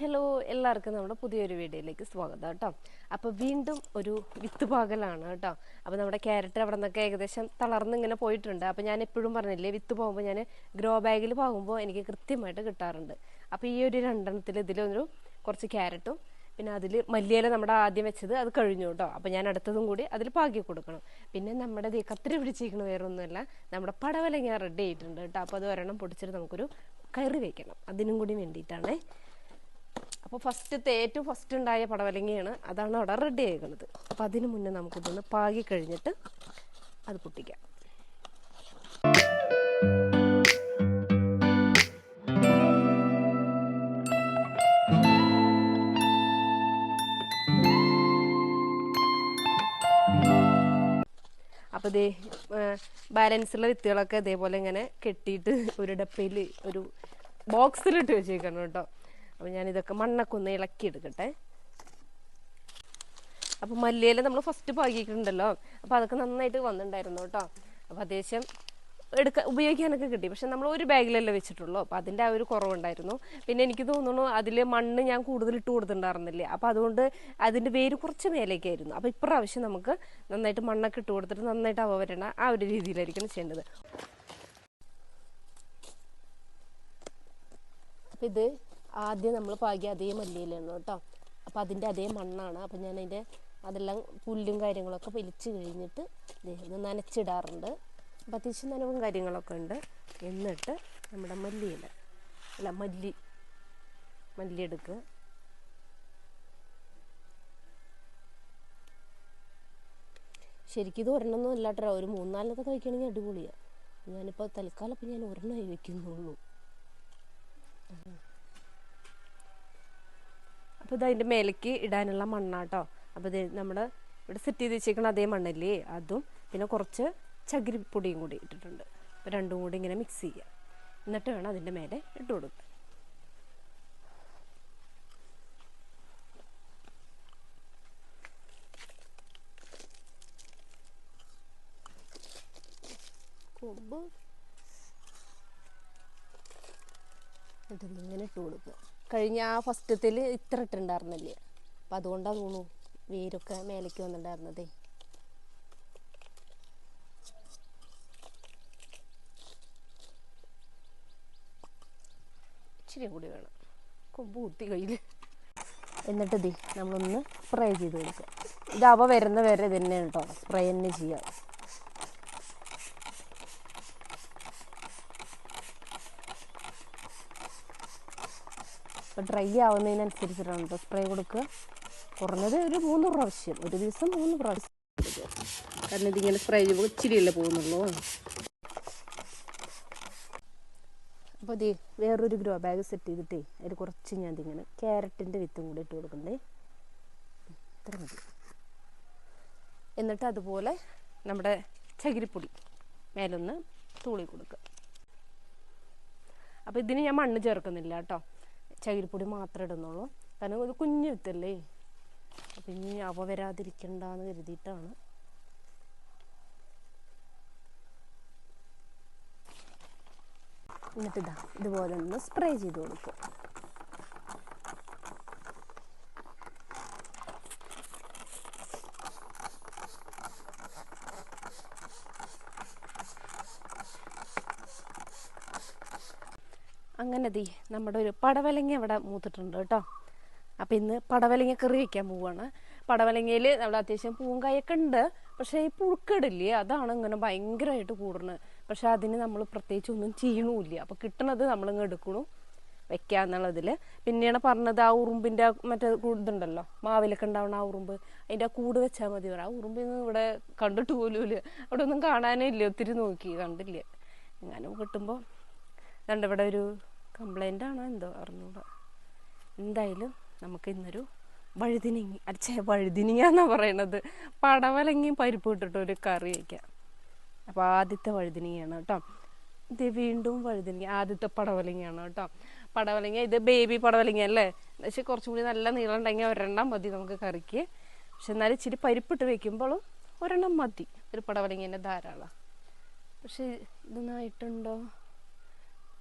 Hello എല്ലാവർക്കും നമ്മുടെ പുതിയൊരു വീഡിയോയിലേക്ക് സ്വാഗതം കേട്ടോ. അപ്പോൾ വീണ്ടും ഒരു വിത്ത് പാകലാണ് കേട്ടോ. അപ്പോൾ നമ്മുടെ ക്യാരറ്റ് അവിടെ നിന്നൊക്കെ ഏകദേശം തളർന്ന് ഇങ്ങനെ പോയിട്ടുണ്ട്. അപ്പോൾ ഞാൻ എപ്പോഴും പറഞ്ഞില്ലേ വിത്ത് പോകുമ്പോൾ ഞാൻ ഗ്രോ ബാഗിൽ പോകുമ്പോൾ എനിക്ക് കൃത്യമായിട്ട് കിട്ടാറുണ്ട്. അപ്പോൾ ഈ ഒരു രണ്ടെണ്ണത്തിൽ ഇതിലൊരു കുറച്ച് ക്യാരറ്റും പിന്നെ അതിൽ മല്ലിയില നമ്മുടെ ആദ്യം വെച്ചത് അത് കഴിഞ്ഞു കേട്ടോ. അപ്പോൾ ഞാൻ അടുത്തതും കൂടി അതിൽ പാകി കൊടുക്കണം. പിന്നെ നമ്മുടെ കത്തിരി പിടിച്ചിരിക്കുന്ന വേറെ ഒന്നുമല്ല നമ്മുടെ പടവലങ്ങ റെഡി ആയിട്ടുണ്ട് കേട്ടോ. അപ്പോൾ അത് ഒരെണ്ണം പൊടിച്ചിട്ട് നമുക്കൊരു കറി വയ്ക്കണം അതിനും കൂടി വേണ്ടിയിട്ടാണേ. അപ്പോൾ ഫസ്റ്റത്തെ ഏറ്റവും ഫസ്റ്റ് ഉണ്ടായ പടവലങ്ങയാണ്. അതാണ് അവിടെ റെഡി ആയിരിക്കുന്നത് അപ്പം അതിന് മുന്നേ നമുക്കിതൊന്ന് പാകി കഴിഞ്ഞിട്ട് അത് പൊട്ടിക്കാം. അപ്പോൾ ഇതേ ബാലൻസുള്ള വിത്തുകളൊക്കെ ഇതേപോലെ ഇങ്ങനെ കെട്ടിയിട്ട് ഒരു ഡപ്പയിൽ ഒരു ബോക്സിലിട്ട് വെച്ചേക്കണം കേട്ടോ. അപ്പോൾ ഞാനിതൊക്കെ മണ്ണൊക്കെ ഒന്ന് ഇളക്കി എടുക്കട്ടെ അപ്പോൾ മല്ലിയില നമ്മൾ ഫസ്റ്റ് പാകിയിട്ടുണ്ടല്ലോ. അപ്പോൾ അതൊക്കെ നന്നായിട്ട് വന്നിട്ടുണ്ടായിരുന്നു കേട്ടോ. അപ്പോൾ അത്യാവശ്യം എടുക്ക ഉപയോഗിക്കാനൊക്കെ കിട്ടി. പക്ഷെ നമ്മൾ ഒരു ബാഗിലല്ലേ വെച്ചിട്ടുള്ളൂ. അപ്പോൾ അതിന്റെ ആ ഒരു കുറവുണ്ടായിരുന്നു. പിന്നെ എനിക്ക് തോന്നുന്നു അതിൽ മണ്ണ് ഞാൻ കൂടുതൽ ഇട്ട് കൊടുത്തിട്ടുണ്ടായിരുന്നില്ലേ. അപ്പോൾ അതുകൊണ്ട് അതിന്റെ വേര് കുറച്ച് മേലേക്കായിരുന്നു. അപ്പോൾ ഇപ്രാവശ്യം നമുക്ക് നന്നായിട്ട് മണ്ണൊക്കെ ഇട്ട് കൊടുത്തിട്ട് നന്നായിട്ട് അവ വരണ ആ ഒരു രീതിയിലായിരിക്കും ചെയ്യേണ്ടത്. അപ്പോൾ ഇത് ആദ്യം നമ്മൾ പാകിയ അതേ മല്ലിയിലാണ് കേട്ടോ. അപ്പോൾ അതിന്റെ അതേ മണ്ണാണ്. അപ്പം ഞാൻ അതിന്റെ അതെല്ലാം പുല്ലും കാര്യങ്ങളൊക്കെ വലിച്ച് കഴിഞ്ഞിട്ട് ഇത് നനച്ചിടാറുണ്ട്. അപ്പം അത്യാവശ്യം നനവും കാര്യങ്ങളൊക്കെ ഉണ്ട്. എന്നിട്ട് നമ്മുടെ മല്ലിയില. അല്ല മല്ലി. മല്ലി എടുക്കുക. ശരിക്കും ഇത് ഒരെണ്ണമൊന്നും അല്ലാട്ടോ. ഒരു മൂന്നാലൊക്കെ കഴിക്കണമെങ്കിൽ അടിപൊളിയാണ് ഞാനിപ്പോൾ തൽക്കാലം ഇപ്പം ഞാൻ ഒരെണ്ണമായി വെക്കുന്നുള്ളൂ അപ്പോൾ ഇത് അതിന്റെ മേലേക്ക് ഇടാനുള്ള മണ്ണാട്ടോ. അപ്പോൾ ഇത് നമ്മൾ ഇവിടെ സെറ്റ് ചെയ്ത് വെച്ചേക്കണ അതേ മണ്ണല്ലേ? അതും പിന്നെ കുറച്ച് ചകിരിപ്പൊടിയും കൂടി ഇട്ടിട്ടുണ്ട്. അപ്പോൾ രണ്ടും കൂടി ഇങ്ങനെ മിക്സ് ചെയ്യുക എന്നിട്ട് വേണം അതിന്റെ മേലെ ഇട്ട് കൊടുക്കുക കൊമ്പ് ഇട്ട് കൊടുക്കുക. കഴിഞ്ഞ ആ ഫസ്റ്റത്തിൽ ഇത്ര ഇട്ടുണ്ടായിരുന്നില്ല അപ്പം അതുകൊണ്ടാണ് തോന്നുന്നു വേരൊക്കെ മേലേക്ക് വന്നിട്ടുണ്ടായിരുന്നതേ. ഇച്ചിരി കൂടി വേണം. കൊമ്പ് കുത്തി കയ്യിൽ എന്നിട്ട് നമ്മളൊന്ന് സ്പ്രേ ചെയ്ത് കൊടുക്കുക ഇത് അവ വരുന്ന വരെ തന്നെ കേട്ടോ സ്പ്രേ തന്നെ ചെയ്യാം അപ്പോൾ ഡ്രൈ ആവുന്നതിനനുസരിച്ചിട്ടാണ് കേട്ടോ സ്പ്രേ കൊടുക്കുക. കുറഞ്ഞത് ഒരു മൂന്ന് പ്രാവശ്യം. ഒരു ദിവസം മൂന്ന് പ്രാവശ്യം കാരണം ഇതിങ്ങനെ സ്പ്രേ ചെയ്യുമ്പോൾ ഇച്ചിരിയല്ലേ പോകുന്നുള്ളൂ. അപ്പോൾ ഇതേ വേറൊരു ഗ്രോ ബാഗ് സെറ്റ് ചെയ്തിട്ടേ അതിൽ കുറച്ച് ഞാൻ ഇതിങ്ങനെ ക്യാരറ്റിന്റെ വിത്തും കൂടി ഇട്ട് കൊടുക്കണ്ടേ ഇത്ര മതി. എന്നിട്ട് അതുപോലെ നമ്മുടെ ചകിരിപ്പൊടി മേലൊന്ന് തൂളി കൊടുക്കുക. അപ്പോൾ ഇതിന് ഞാൻ മണ്ണ് ചേർക്കുന്നില്ല കേട്ടോ. ചകിരിപ്പൊടി മാത്രമേ ഇടുന്നുള്ളൂ. കാരണം ഇത് കുഞ്ഞു വിത്തല്ലേ അപ്പം ഇനി അവ വരാതിരിക്കണ്ടെന്ന് കരുതിയിട്ടാണ്. എന്നിട്ട് ഇതാ ഇതുപോലെ ഒന്ന് സ്പ്രേ ചെയ്ത് കൊടുക്കും. അങ്ങനെ ദീ നമ്മുടെ ഒരു പടവലങ്ങ അവിടെ മൂത്തിട്ടുണ്ട് കേട്ടോ. അപ്പം ഇന്ന് പടവലങ്ങ കറി വയ്ക്കാൻ പോവാണ്. പടവലങ്ങയിൽ നമ്മുടെ അത്യാവശ്യം പൂങ്കായൊക്കെ ഉണ്ട്. പക്ഷേ ഈ പുഴുക്കടില്ലേ അതാണ് ഇങ്ങനെ ഭയങ്കരമായിട്ട് കൂടുന്നത് പക്ഷേ അതിന് നമ്മൾ പ്രത്യേകിച്ച് ഒന്നും ചെയ്യണമില്ല അപ്പോൾ കിട്ടണത് നമ്മളിങ്ങ് എടുക്കണു വെക്കുക എന്നുള്ളതിൽ പിന്നെയാണ് പറഞ്ഞത് ആ ഉറുമ്പിന്റെ മറ്റേ ഇതുണ്ടല്ലോ മാവിലൊക്കെ ഉണ്ടാവണ ആ ഉറുമ്പ്. അതിന്റെ ആ കൂട് വെച്ചാൽ മതി ആ ഉറുമ്പിന്ന് ഇവിടെ കണ്ടിട്ട് പോലും ഇല്ല അവിടെ ഒന്നും കാണാനേ ഇല്ല ഒത്തിരി നോക്കി കണ്ടില്ല. എങ്ങാനും കിട്ടുമ്പോൾ കണ്ടിവിടെ ഒരു കംപ്ലൈന്റ് ആണോ എന്തോ അറിഞ്ഞൂടെ. എന്തായാലും നമുക്ക് ഇന്നൊരു വഴുതിനിങ്ങി അച്ഛേ വഴുതിനിങ്ങ പറയണത്. പടവലങ്ങിയും പരിപ്പ് ഇട്ടിട്ട് ഒരു കറി വയ്ക്കാം അപ്പോൾ ആദ്യത്തെ വഴുതിനിങ്ങയാണ് കേട്ടോ. ഇത് വീണ്ടും വഴുതിനിങ്ങ ആദ്യത്തെ പടവലങ്ങയാണ് കേട്ടോ. പടവലങ്ങ ഇത് ബേബി പടവലങ്ങ അല്ലേ? പക്ഷെ കുറച്ചും കൂടി നല്ല നീളം ഉണ്ടെങ്കിൽ ഒരെണ്ണം മതി നമുക്ക് കറിക്ക്. പക്ഷെ എന്നാലും ഇച്ചിരി പരിപ്പിട്ട് വെക്കുമ്പോഴും ഒരെണ്ണം മതി. ഒരു പടവലങ്ങേന്റെ ധാരാളം. പക്ഷെ ഇതൊന്നായിട്ടുണ്ടോ?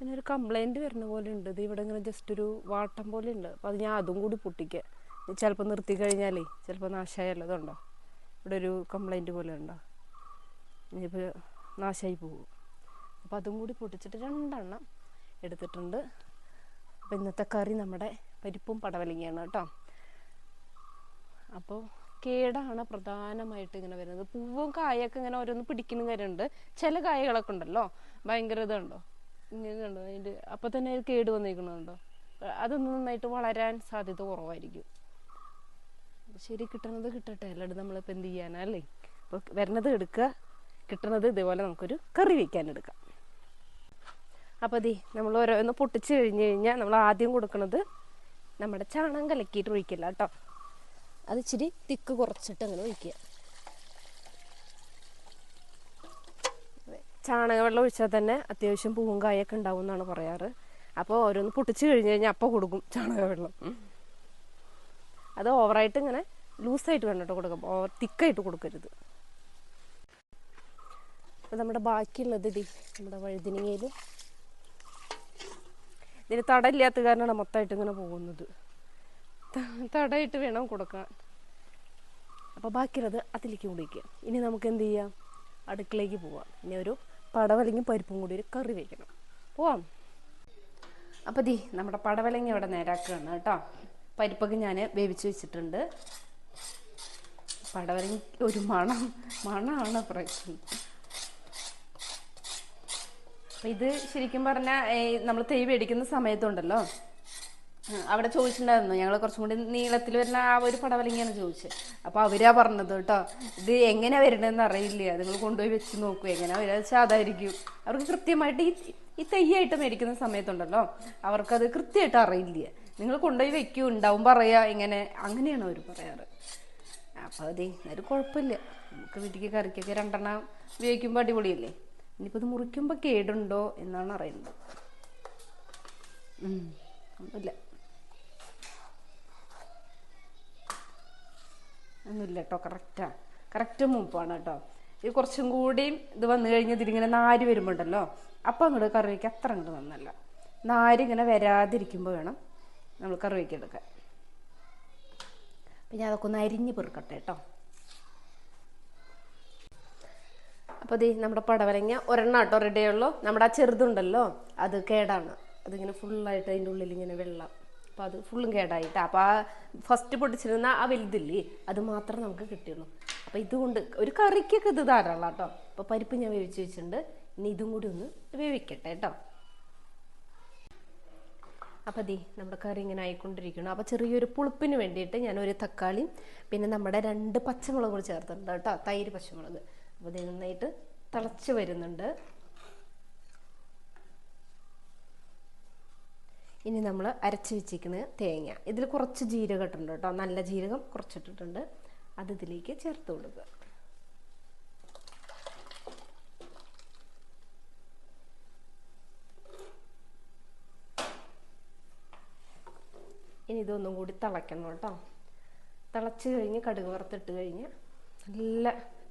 പിന്നെ ഒരു കംപ്ലൈന്റ് വരുന്ന പോലെ ഉണ്ട് ഇത് ഇവിടെ ഇങ്ങനെ ജസ്റ്റ് ഒരു വാട്ടം പോലെ ഉണ്ട് അപ്പോൾ അത് ഞാൻ അതും കൂടി പൊട്ടിക്കുക ചിലപ്പോൾ നിർത്തി കഴിഞ്ഞാലേ ചിലപ്പോൾ നാശമായല്ലോ ഇവിടെ ഒരു കംപ്ലൈന്റ് പോലെ ഉണ്ടോ? ഇനിയിപ്പോൾ നാശമായി പോകും. അപ്പോൾ അതും കൂടി പൊട്ടിച്ചിട്ട് രണ്ടെണ്ണം എടുത്തിട്ടുണ്ട്. അപ്പോൾ ഇന്നത്തെ കറി നമ്മുടെ പരിപ്പും പടവലങ്ങയാണ് കേട്ടോ. അപ്പോൾ കേടാണ് പ്രധാനമായിട്ട് ഇങ്ങനെ വരുന്നത്. പൂവും കായൊക്കെ ഇങ്ങനെ ഓരോന്ന് പിടിക്കുന്ന കാര്യമുണ്ട്. ചില കായകളൊക്കെ ഉണ്ടല്ലോ? ഭയങ്കര ഇതുണ്ടോ? ഇങ്ങനെ കണ്ടോ അതിന്റെ അപ്പൊ തന്നെ അത് കേട് വന്നിരിക്കണുണ്ടോ അതൊന്നും നന്നായിട്ട് വളരാൻ സാധ്യത കുറവായിരിക്കും. ശരി കിട്ടണത് കിട്ടട്ടെ. അല്ലാണ്ട് നമ്മളിപ്പോൾ എന്ത് ചെയ്യാനല്ലേ അപ്പോൾ വരണത് എടുക്കുക. കിട്ടണത് ഇതേപോലെ നമുക്കൊരു കറി വയ്ക്കാൻ എടുക്കാം. അപ്പോൾ ദേ നമ്മൾ ഓരോന്ന് പൊട്ടിച്ച് കഴിഞ്ഞ് കഴിഞ്ഞാൽ നമ്മൾ ആദ്യം കൊടുക്കുന്നത് നമ്മുടെ ചാണകം കലക്കിയിട്ട് ഒഴിക്കില്ല കേട്ടോ. അത് ഇച്ചിരി തിക്ക് കുറച്ചിട്ട് അങ്ങനെ ഒഴിക്കുക. ചാണകവെള്ളം ഒഴിച്ചാൽ തന്നെ അത്യാവശ്യം പൂവും കായൊക്കെ ഉണ്ടാവും എന്നാണ് പറയാറ്. അപ്പോൾ ഓരോന്ന് പൊട്ടിച്ച് കഴിഞ്ഞ് കഴിഞ്ഞാൽ അപ്പോൾ കൊടുക്കും ചാണകവെള്ളം. അത് ഓവറായിട്ട് ഇങ്ങനെ ലൂസായിട്ട് വേണം കേട്ടോ കൊടുക്കാം ഓവർ തിക്കായിട്ട് കൊടുക്കരുത്. അപ്പോൾ നമ്മുടെ ബാക്കിയുള്ളത് ഇടി നമ്മുടെ വഴുതിനങ്ങയിൽ ഇതിന് തടയില്ലാത്ത കാരണമാണ് മൊത്തമായിട്ട് ഇങ്ങനെ പോകുന്നത്. തടയിട്ട് വേണം കൊടുക്കാൻ. അപ്പോൾ ബാക്കിയുള്ളത് അതിലേക്ക് കുടിക്കുക ഇനി നമുക്ക് എന്ത് ചെയ്യാം? അടുക്കളയ്ക്ക് പോവാം. ഇനി ഒരു പടവലങ്ങയും പരിപ്പും കൂടി ഒരു കറി വയ്ക്കണം പോവാം. അപ്പോൾ ദീ നമ്മുടെ പടവലങ്ങി ഇവിടെ നേരാക്കുകയാണ് കേട്ടോ. പരിപ്പൊക്കെ ഞാൻ വേവിച്ച് വെച്ചിട്ടുണ്ട്. പടവലങ്ങ ഒരു മണം മണമാണ് പ്രശ്നം. അപ്പം ഇത് ശരിക്കും പറഞ്ഞാൽ നമ്മൾ തൈ മേടിക്കുന്ന സമയത്തുണ്ടല്ലോ? അവിടെ ചോദിച്ചിട്ടുണ്ടായിരുന്നു. ഞങ്ങൾ കുറച്ചും കൂടി നീളത്തിൽ വരുന്ന ആ ഒരു പടവലങ്ങിയാണ് ചോദിച്ചത്. അപ്പോൾ അവരാ പറഞ്ഞത് കേട്ടോ. ഇത് എങ്ങനെ വരണമെന്ന് അറിയില്ല? നിങ്ങൾ കൊണ്ടുപോയി വെച്ച് നോക്കൂ. എങ്ങനെ വരിക വെച്ചാൽ അതായിരിക്കും. അവർക്ക് കൃത്യമായിട്ട് ഈ ഈ തെയ്യായിട്ട് മേടിക്കുന്ന സമയത്തുണ്ടല്ലോ. അവർക്കത് കൃത്യമായിട്ട് അറിയില്ല? നിങ്ങൾ കൊണ്ടുപോയി വെക്കൂ ഉണ്ടാവും പറയാ ഇങ്ങനെ അങ്ങനെയാണ് അവർ പറയാറ്. അപ്പോൾ അതെ ഒരു കുഴപ്പമില്ല. നമുക്ക് വീട്ടിലേക്ക് കറിക്കൊക്കെ രണ്ടെണ്ണം ഉപയോഗിക്കുമ്പോൾ അടിപൊളിയല്ലേ? ഇനിയിപ്പോൾ ഇത് മുറിക്കുമ്പോൾ കേടുണ്ടോ എന്നാണ് അറിയുന്നത്. ഒന്നുമില്ല. ഒന്നുമില്ല കേട്ടോ കറക്റ്റാ കറക്റ്റ് മൂപ്പാണ് കേട്ടോ. ഇത് കുറച്ചും കൂടി ഇത് വന്നു കഴിഞ്ഞാൽ ഇതിലിങ്ങനെ നാര് വരുമ്പോണ്ടല്ലോ അപ്പം അങ്ങോട്ട് കറി അത്ര അങ്ങോട്ട് നന്നല്ല. നാര് ഇങ്ങനെ വരാതിരിക്കുമ്പോൾ വേണം നമ്മൾ കറി അപ്പം ഞാൻ അതൊക്കെ ഒന്ന് അരിഞ്ഞ് പെറുക്കട്ടെ കേട്ടോ. അപ്പോൾ ദേ നമ്മുടെ പടവലങ്ങ ഒരെണ്ണം കേട്ടോ റെഡിയുള്ളൂ നമ്മുടെ ആ ചെറുതുണ്ടല്ലോ അത് കേടാണ്. അതിങ്ങനെ ഫുള്ളായിട്ട് അതിന്റെ ഉള്ളിൽ ഇങ്ങനെ വെള്ളം. അപ്പോൾ അത് ഫുള്ളും കേടായിട്ട്. അപ്പോൾ ആ ഫസ്റ്റ് പൊട്ടിച്ചിരുന്ന ആ വലുതില്ലേ അത് മാത്രം നമുക്ക് കിട്ടിയുള്ളൂ. അപ്പോൾ ഇതുകൊണ്ട് ഒരു കറിക്കൊക്കെ ഇത് ധാരാളം കേട്ടോ അപ്പോൾ പരിപ്പ് ഞാൻ വേവിച്ച് വെച്ചിട്ടുണ്ട്. ഇനി ഇതും കൂടി ഒന്ന് വേവിക്കട്ടെ കേട്ടോ അപ്പോൾ ദേ നമ്മുടെ കറി ഇങ്ങനെ ആയിക്കൊണ്ടിരിക്കണം അപ്പോൾ ചെറിയൊരു പുളിപ്പിന് വേണ്ടിയിട്ട് ഞാൻ ഒരു തക്കാളിയും പിന്നെ നമ്മുടെ രണ്ട് പച്ചമുളക് കൂടി ചേർത്തിട്ടുണ്ട് കേട്ടോ തൈര് പച്ചമുളക്. അപ്പോൾ ഇത് നന്നായിട്ട് തിളച്ച് വരുന്നുണ്ട്. ഇനി നമ്മൾ അരച്ച് വെച്ചിരിക്കുന്ന തേങ്ങ. ഇതിൽ കുറച്ച് ജീരകം ഇട്ടിട്ടുണ്ട് കേട്ടോ. നല്ല ജീരകം കുറച്ചിട്ടിട്ടുണ്ട്. അത് ഇതിലേക്ക് ചേർത്ത് കൊടുക്കുക. ഇനി ഇതൊന്നും കൂടി തിളയ്ക്കണം കേട്ടോ. തിളച്ച് കഴിഞ്ഞ് കടുക് വറുത്തിട്ട് കഴിഞ്ഞ് നല്ല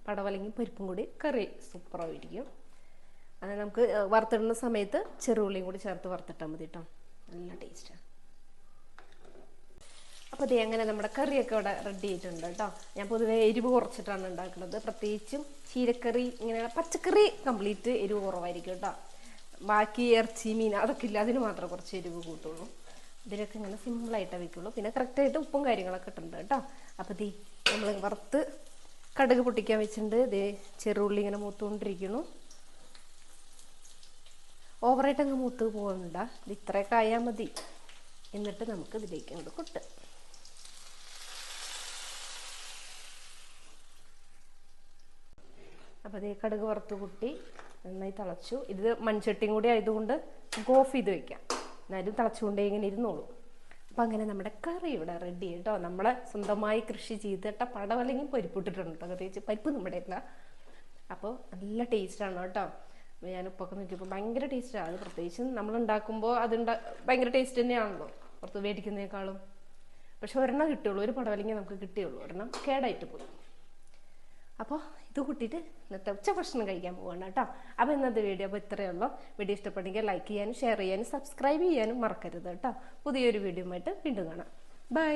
പടവലങ്ങി പരിപ്പും കൂടി കറി സൂപ്പറായിരിക്കും അത് നമുക്ക് വറുത്തിടുന്ന സമയത്ത് ചെറുള്ളിയും കൂടി ചേർത്ത് വറുത്തിട്ടാൽ മതി കേട്ടോ. നല്ല ടേസ്റ്റാണ് അപ്പോൾ ദേ അങ്ങനെ നമ്മുടെ കറിയൊക്കെ ഇവിടെ റെഡി ആയിട്ടുണ്ട് കേട്ടോ. ഞാൻ പൊതുവെ എരിവ് കുറച്ചിട്ടാണ് ഉണ്ടാക്കുന്നത്. പ്രത്യേകിച്ചും ചീരക്കറി ഇങ്ങനെ പച്ചക്കറി കംപ്ലീറ്റ് എരിവ് കുറവായിരിക്കും കേട്ടോ. ബാക്കി ഇറച്ചി മീൻ അതൊക്കെ ഇല്ല. അതിന് മാത്രം കുറച്ച് എരിവ് കൂട്ടുള്ളൂ. ഇതിലൊക്കെ ഇങ്ങനെ സിമ്പിളായിട്ടേ വെക്കുള്ളൂ. പിന്നെ കറക്റ്റായിട്ട് ഉപ്പും കാര്യങ്ങളൊക്കെ ഇട്ടുണ്ട് കേട്ടോ. അപ്പോൾ ദേ നമ്മൾ വറുത്ത് കടുക് പൊട്ടിക്കാൻ വെച്ചിട്ടുണ്ട്. ദേ ചെറുള്ളി ഇങ്ങനെ മൂത്തുകൊണ്ടിരിക്കുന്നു. ഓവറായിട്ട് അങ്ങ് മൂത്ത് പോകണ്ട. ഇത് ഇത്രയൊക്കെ ആയാൽ മതി. എന്നിട്ട് നമുക്ക് ഇതിലേക്ക് അങ്ങോട്ട് കൊട്ട്. അപ്പോൾ അതേ കടുക് വറുത്ത് കുട്ടി നന്നായി തിളച്ചു. ഇത് മൺചട്ടിയും കൂടി ആയതുകൊണ്ട് നമുക്ക് ഓഫ് ചെയ്ത് വെക്കാം. എന്നാലും തിളച്ചുകൊണ്ടേ ഇങ്ങനെ ഇരുന്നോളൂ. അപ്പം അങ്ങനെ നമ്മുടെ കറി ഇവിടെ റെഡി കേട്ടോ നമ്മളെ സ്വന്തമായി കൃഷി ചെയ്തിട്ട പടവലങ്ങി പരിപ്പിട്ടിട്ടുണ്ട് പ്രത്യേകിച്ച് പരിപ്പ് നമ്മുടെ ഇല്ല അപ്പോൾ നല്ല ടേസ്റ്റാണ് കേട്ടോ. ഞാൻ ഉപ്പൊക്കെ നോക്കിയപ്പോൾ ഭയങ്കര ടേസ്റ്റാണ് അത് പ്രത്യേകിച്ച് നമ്മൾ ഉണ്ടാക്കുമ്പോൾ അത് ഭയങ്കര ടേസ്റ്റ് തന്നെയാണല്ലോ. പുറത്ത് മേടിക്കുന്നതിനേക്കാളും പക്ഷെ ഒരെണ്ണം കിട്ടുകയുള്ളൂ ഒരു പടവലിങ്ങി നമുക്ക് കിട്ടിയുള്ളൂ. ഒരെണ്ണം കേടായിട്ട് പോയി. അപ്പോൾ ഇത് കൂട്ടിയിട്ട് ഇന്നത്തെ ഉച്ച ഭക്ഷണം കഴിക്കാൻ പോവാണ് കേട്ടോ. അപ്പോൾ ഇന്നത്തെ വീഡിയോ അപ്പോൾ ഇത്രയേ ഉള്ളൂ. വീഡിയോ ഇഷ്ടപ്പെട്ടെങ്കിൽ ലൈക്ക് ചെയ്യാനും ഷെയർ ചെയ്യാനും സബ്സ്ക്രൈബ് ചെയ്യാനും മറക്കരുത് കേട്ടോ. പുതിയൊരു വീഡിയോ ആയിട്ട് വീണ്ടും കാണാം. ബൈ